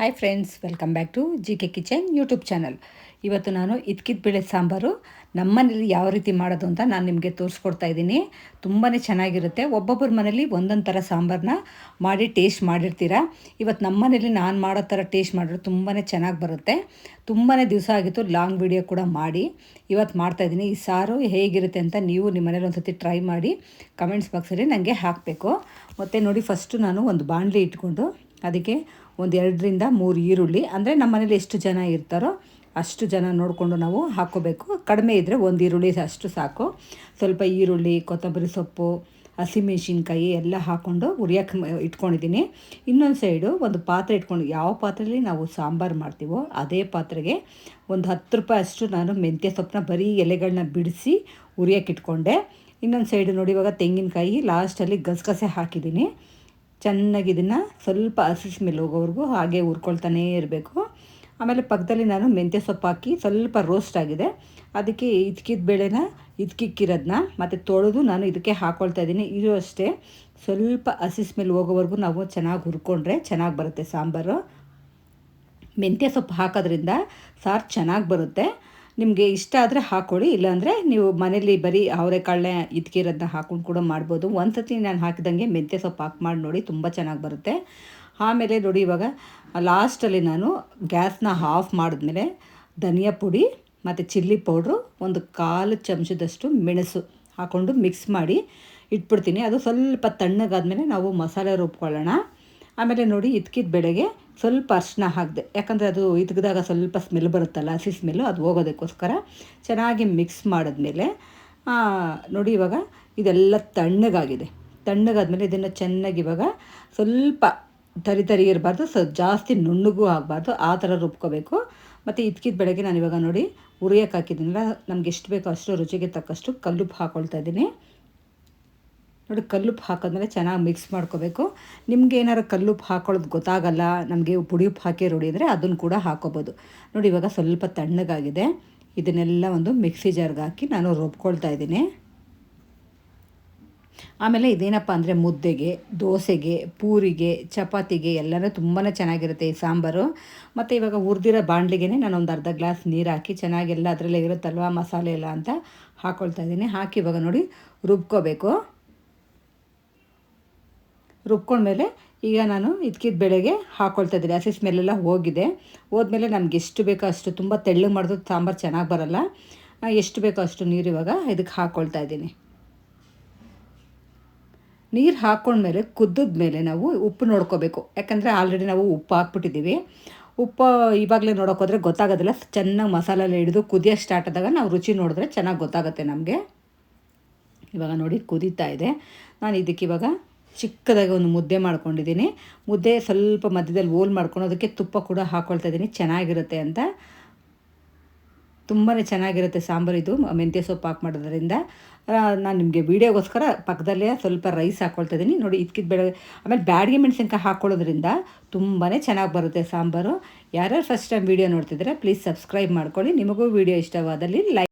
Hi friends welcome back to G K kitchen YouTube channel ಇವತ್ತು ನಾನು ಇದ್ಕಿದ ಬೇಳೆ ಸಾಂಬಾರು, ನಮ್ಮನೇಲಿ ಯಾವ ರೀತಿ ಮಾಡೋದು ಅಂತ ನಾನು ನಿಮಗೆ ತೋರಿಸ್ಕೊಡ್ತಾ ಇದ್ದೀನಿ. ತುಂಬಾ ಚೆನ್ನಾಗಿರುತ್ತೆ. ಒಬ್ಬೊಬ್ಬರ ಮನೇಲಿ ಒಂದೊಂದು ಥರ ಸಾಂಬಾರನ್ನ ಮಾಡಿ ಟೇಸ್ಟ್ ಮಾಡಿರ್ತೀರ? ಇವತ್ತು ನಮ್ಮ ಮನೇಲಿ ನಾನು ಮಾಡೋ ಥರ ಟೇಸ್ಟ್ ಮಾಡಿದ್ರೆ ತುಂಬಾ ಚೆನ್ನಾಗಿ ಬರುತ್ತೆ. ತುಂಬಾ ದಿವಸ ಆಗಿತ್ತು ಲಾಂಗ್ ವಿಡಿಯೋ ಕೂಡ ಮಾಡಿ. ಇವತ್ತು ಮಾಡ್ತಾಯಿದ್ದೀನಿ ಈ ಸಾರು ಹೇಗಿರುತ್ತೆ ಅಂತ ನೀವು ನಿಮ್ಮ ಮನೇಲಿ ಒಂದು ಸತಿ ಟ್ರೈ ಮಾಡಿ ಕಮೆಂಟ್ಸ್ ಬಾಕ್ಸಲ್ಲಿ ನನಗೆ ಹಾಕಬೇಕು. ಮತ್ತು ನೋಡಿ ಫಸ್ಟು ನಾನು ಒಂದು ಬಾಣಲಿ ಇಟ್ಕೊಂಡು ಅದಕ್ಕೆ ಒಂದು ಎರಡರಿಂದ ಮೂರು ಈರುಳ್ಳಿ. ಅಂದರೆ ನಮ್ಮ ಮನೇಲಿ ಎಷ್ಟು ಜನ ಇರ್ತಾರೋ ಅಷ್ಟು ಜನ ನೋಡಿಕೊಂಡು ನಾವು ಹಾಕ್ಕೋಬೇಕು ಕಡಿಮೆ ಇದ್ದರೆ ಒಂದು ಈರುಳ್ಳಿ ಅಷ್ಟು ಸಾಕು. ಸ್ವಲ್ಪ ಈರುಳ್ಳಿ, ಕೊತ್ತಂಬರಿ ಸೊಪ್ಪು, ಹಸಿಮೆಣಸಿನ್ಕಾಯಿ ಎಲ್ಲ ಹಾಕ್ಕೊಂಡು ಉರಿಯಕ್ಕೆ ಇಟ್ಕೊಂಡಿದ್ದೀನಿ. ಇನ್ನೊಂದು ಸೈಡು ಒಂದು ಪಾತ್ರೆ ಇಟ್ಕೊಂಡು, ಯಾವ ಪಾತ್ರೆಯಲ್ಲಿ ನಾವು ಸಾಂಬಾರು ಮಾಡ್ತೀವೋ ಅದೇ ಪಾತ್ರೆಗೆ ಒಂದು ಹತ್ತು ರೂಪಾಯಿ ಅಷ್ಟು ನಾನು ಮೆಂತ್ಯ ಸೊಪ್ಪನ್ನ ಬರೀ ಎಲೆಗಳನ್ನ ಬಿಡಿಸಿ ಉರಿಯೋಕೆ ಇಟ್ಕೊಂಡೆ. ಇನ್ನೊಂದು ಸೈಡು ನೋಡಿ ಇವಾಗ ತೆಂಗಿನಕಾಯಿ ಲಾಸ್ಟಲ್ಲಿ ಗಸಗಸೆ ಹಾಕಿದ್ದೀನಿ. ಚೆನ್ನಾಗಿ ಇದನ್ನು ಸ್ವಲ್ಪ ಹಸಿ ಸ್ಮೆಲ್ ಹೋಗೋವರೆಗೂ ಹಾಗೆ ಹುರ್ಕೊಳ್ತಾನೇ ಇರಬೇಕು. ಆಮೇಲೆ ಪಕ್ಕದಲ್ಲಿ ನಾನು ಮೆಂತ್ಯ ಸೊಪ್ಪು ಹಾಕಿ ಸ್ವಲ್ಪ ರೋಸ್ಟ್ ಆಗಿದೆ. ಅದಕ್ಕೆ ಇದ್ಕಿದ ಬೇಳೆನ ಇದ್ಕಿಕ್ಕಿರೋದನ್ನ ಮತ್ತು ತೊಳೆದು ನಾನು ಇದಕ್ಕೆ ಹಾಕ್ಕೊಳ್ತಾ ಇದ್ದೀನಿ. ಇದು ಅಷ್ಟೇ. ಸ್ವಲ್ಪ ಹಸಿ ಸ್ಮೆಲ್ ಹೋಗೋವರೆಗೂ ನಾವು ಚೆನ್ನಾಗಿ ಹುರ್ಕೊಂಡ್ರೆ ಚೆನ್ನಾಗಿ ಬರುತ್ತೆ ಸಾಂಬಾರು. ಮೆಂತ್ಯ ಸೊಪ್ಪು ಹಾಕೋದ್ರಿಂದ ಸಾರು ಚೆನ್ನಾಗಿ ಬರುತ್ತೆ. ನಿಮಗೆ ಇಷ್ಟ ಆದರೆ ಹಾಕೊಳ್ಳಿ, ಇಲ್ಲಾಂದರೆ ನೀವು ಮನೇಲಿ ಬರೀ ಅವರೆಕಾಳನ್ನ ಇದ್ಕಿರೋದನ್ನ ಹಾಕೊಂಡು ಕೂಡ ಮಾಡ್ಬೋದು. ಒಂದು ಸತಿ ನಾನು ಹಾಕಿದಂಗೆ ಮೆಂತ್ಯ ಸೊಪ್ಪು ಹಾಕಿ ಮಾಡಿ ನೋಡಿ ತುಂಬ ಚೆನ್ನಾಗಿ ಬರುತ್ತೆ. ಆಮೇಲೆ ನೋಡಿ ಇವಾಗ ಲಾಸ್ಟಲ್ಲಿ ನಾನು ಗ್ಯಾಸ್ನ ಆಫ್ ಮಾಡಿದ್ಮೇಲೆ ಧನಿಯಾ ಪುಡಿ ಮತ್ತು ಚಿಲ್ಲಿ ಪೌಡ್ರು, ಒಂದು ಕಾಲು ಚಮಚದಷ್ಟು ಮೆಣಸು ಹಾಕ್ಕೊಂಡು ಮಿಕ್ಸ್ ಮಾಡಿ ಇಟ್ಬಿಡ್ತೀನಿ. ಅದು ಸ್ವಲ್ಪ ತಣ್ಣಗಾದ್ಮೇಲೆ ನಾವು ಮಸಾಲೆ ರುಬ್ಕೊಳ್ಳೋಣ. ಆಮೇಲೆ ನೋಡಿ ಇದ್ಕಿದ ಬೆಳೆಗೆ ಸ್ವಲ್ಪ ಅರ್ಶಿನ ಹಾಕಿದೆ. ಯಾಕಂದರೆ ಅದು ಇದ್ಗದಾಗ ಸ್ವಲ್ಪ ಸ್ಮೆಲ್ ಬರುತ್ತಲ್ಲ, ಹಸಿ ಸ್ಮೆಲ್ಲು ಅದು ಹೋಗೋದಕ್ಕೋಸ್ಕರ ಚೆನ್ನಾಗಿ ಮಿಕ್ಸ್ ಮಾಡಿದ್ಮೇಲೆ ನೋಡಿ ಇವಾಗ ಇದೆಲ್ಲ ತಣ್ಣಗಾಗಿದೆ. ತಣ್ಣಗಾದ್ಮೇಲೆ ಇದನ್ನು ಚೆನ್ನಾಗಿ ಇವಾಗ ಸ್ವಲ್ಪ ತರಿ ತರಿ ಇರಬಾರ್ದು, ಸ ಜಾಸ್ತಿ ನುಣ್ಣಗೂ ಆಗಬಾರ್ದು, ಆ ಥರ ರುಬ್ಕೋಬೇಕು. ಮತ್ತು ಇದ್ಕಿದ ಬೆಳಗ್ಗೆ ನಾನು ಇವಾಗ ನೋಡಿ ಉರಿಯೋಕೆ ಹಾಕಿದ್ದೀನಲ್ಲ, ನಮ್ಗೆ ಎಷ್ಟು ಬೇಕೋ ಅಷ್ಟು ರುಚಿಗೆ ತಕ್ಕಷ್ಟು ಕಲ್ಲುಪ್ಪು ಹಾಕ್ಕೊಳ್ತಾ ಇದ್ದೀನಿ. ನೋಡಿ ಕಲ್ಲುಪ್ಪು ಹಾಕಿದ್ಮೇಲೆ ಚೆನ್ನಾಗಿ ಮಿಕ್ಸ್ ಮಾಡ್ಕೋಬೇಕು. ನಿಮ್ಗೆ ಏನಾರು ಕಲ್ಲುಪ್ಪು ಹಾಕೊಳ್ಳೋದು ಗೊತ್ತಾಗಲ್ಲ, ನಮಗೆ ಪುಡಿ ಉಪ್ಪು ಹಾಕಿ ರೂಢಿ ಅಂದರೆ ಅದನ್ನು ಕೂಡ ಹಾಕೋಬೋದು. ನೋಡಿ ಇವಾಗ ಸ್ವಲ್ಪ ತಣ್ಣಗಾಗಿದೆ. ಇದನ್ನೆಲ್ಲ ಒಂದು ಮಿಕ್ಸಿ ಜಾರ್ಗೆ ಹಾಕಿ ನಾನು ರುಬ್ಕೊಳ್ತಾ ಇದ್ದೀನಿ. ಆಮೇಲೆ ಇದೇನಪ್ಪ ಅಂದರೆ ಮುದ್ದೆಗೆ, ದೋಸೆಗೆ, ಪೂರಿಗೆ, ಚಪಾತಿಗೆ ಎಲ್ಲನೂ ತುಂಬಾ ಚೆನ್ನಾಗಿರುತ್ತೆ ಈ ಸಾಂಬಾರು. ಮತ್ತು ಇವಾಗ ಹುರಿದಿರೋ ಬಾಣಲಿಗೆ ನಾನು ಒಂದು ಅರ್ಧ ಗ್ಲಾಸ್ ನೀರು ಹಾಕಿ ಚೆನ್ನಾಗೆಲ್ಲ ಅದರಲ್ಲೇ ಇರುತ್ತಲ್ವ ಮಸಾಲೆ ಎಲ್ಲ ಅಂತ ಹಾಕ್ಕೊಳ್ತಾ ಇದ್ದೀನಿ. ಹಾಕಿ ಇವಾಗ ನೋಡಿ ರುಬ್ಕೋಬೇಕು. ರುಬ್ಕೊಂಡ್ಮೇಲೆ ಈಗ ನಾನು ಇದ್ಕಿದ ಬೆಳೆಗೆ ಹಾಕ್ಕೊಳ್ತಾ ಇದ್ದೀನಿ. ಹಸಿ ಸ್ಮೆಲ್ಲೆಲ್ಲ ಹೋಗಿದೆ. ಹೋದ್ಮೇಲೆ ನಮ್ಗೆ ಎಷ್ಟು ಬೇಕೋ ಅಷ್ಟು ತುಂಬ ತೆಳ್ಳಗೆ ಮಾಡಿದ್ರು ಸಾಂಬಾರು ಚೆನ್ನಾಗಿ ಬರಲ್ಲ. ಎಷ್ಟು ಬೇಕೋ ಅಷ್ಟು ನೀರು ಇವಾಗ ಇದಕ್ಕೆ ಹಾಕ್ಕೊಳ್ತಾ ಇದ್ದೀನಿ. ನೀರು ಹಾಕ್ಕೊಂಡ್ಮೇಲೆ ಕುದ್ದಿದ ಮೇಲೆ ನಾವು ಉಪ್ಪು ನೋಡ್ಕೋಬೇಕು. ಯಾಕಂದರೆ ಆಲ್ರೆಡಿ ನಾವು ಉಪ್ಪು ಹಾಕ್ಬಿಟ್ಟಿದ್ದೀವಿ. ಉಪ್ಪು ಇವಾಗಲೇ ನೋಡೋಕ್ಕೋದ್ರೆ ಗೊತ್ತಾಗೋದಿಲ್ಲ. ಚೆನ್ನಾಗಿ ಮಸಾಲೆಲ್ಲ ಹಿಡಿದು ಕುದಿಯೋ ಸ್ಟಾರ್ಟ್ ಆದಾಗ ನಾವು ರುಚಿ ನೋಡಿದ್ರೆ ಚೆನ್ನಾಗಿ ಗೊತ್ತಾಗುತ್ತೆ ನಮಗೆ. ಇವಾಗ ನೋಡಿ ಕುದೀತಾ ಇದೆ. ನಾನು ಇದಕ್ಕೆ ಇವಾಗ ಚಿಕ್ಕದಾಗಿ ಒಂದು ಮುದ್ದೆ ಮಾಡ್ಕೊಂಡಿದ್ದೀನಿ. ಮುದ್ದೆ ಸ್ವಲ್ಪ ಮಧ್ಯದಲ್ಲಿ ಓಲ್ ಮಾಡ್ಕೊಂಡು ಅದಕ್ಕೆ ತುಪ್ಪ ಕೂಡ ಹಾಕ್ಕೊಳ್ತಾ ಇದ್ದೀನಿ. ಚೆನ್ನಾಗಿರುತ್ತೆ ಅಂತ. ತುಂಬಾ ಚೆನ್ನಾಗಿರುತ್ತೆ ಸಾಂಬಾರು ಇದು. ಮೆಂತ್ಯ ಸೊಪ್ಪು ಹಾಕಿ ಮಾಡೋದ್ರಿಂದ. ನಾನು ನಿಮಗೆ ವೀಡಿಯೋಗೋಸ್ಕರ ಪಕ್ಕದಲ್ಲೇ ಸ್ವಲ್ಪ ರೈಸ್ ಹಾಕ್ಕೊಳ್ತಾ ಇದ್ದೀನಿ. ನೋಡಿ ಇದಕ್ಕಿದ ಬೆಳೆ, ಆಮೇಲೆ ಬ್ಯಾಡಿಗೆ ಮೆಣಸಿನ್ಕಾಯಿ ಹಾಕ್ಕೊಳ್ಳೋದ್ರಿಂದ ತುಂಬಾ ಚೆನ್ನಾಗಿ ಬರುತ್ತೆ ಸಾಂಬಾರು. ಯಾರ್ಯಾರು ಫಸ್ಟ್ ಟೈಮ್ ವೀಡಿಯೋ ನೋಡ್ತಿದ್ರೆ ಪ್ಲೀಸ್ ಸಬ್ಸ್ಕ್ರೈಬ್ ಮಾಡ್ಕೊಳ್ಳಿ. ನಿಮಗೂ ವೀಡಿಯೋ ಇಷ್ಟವಾದಲ್ಲಿ ಲೈಕ್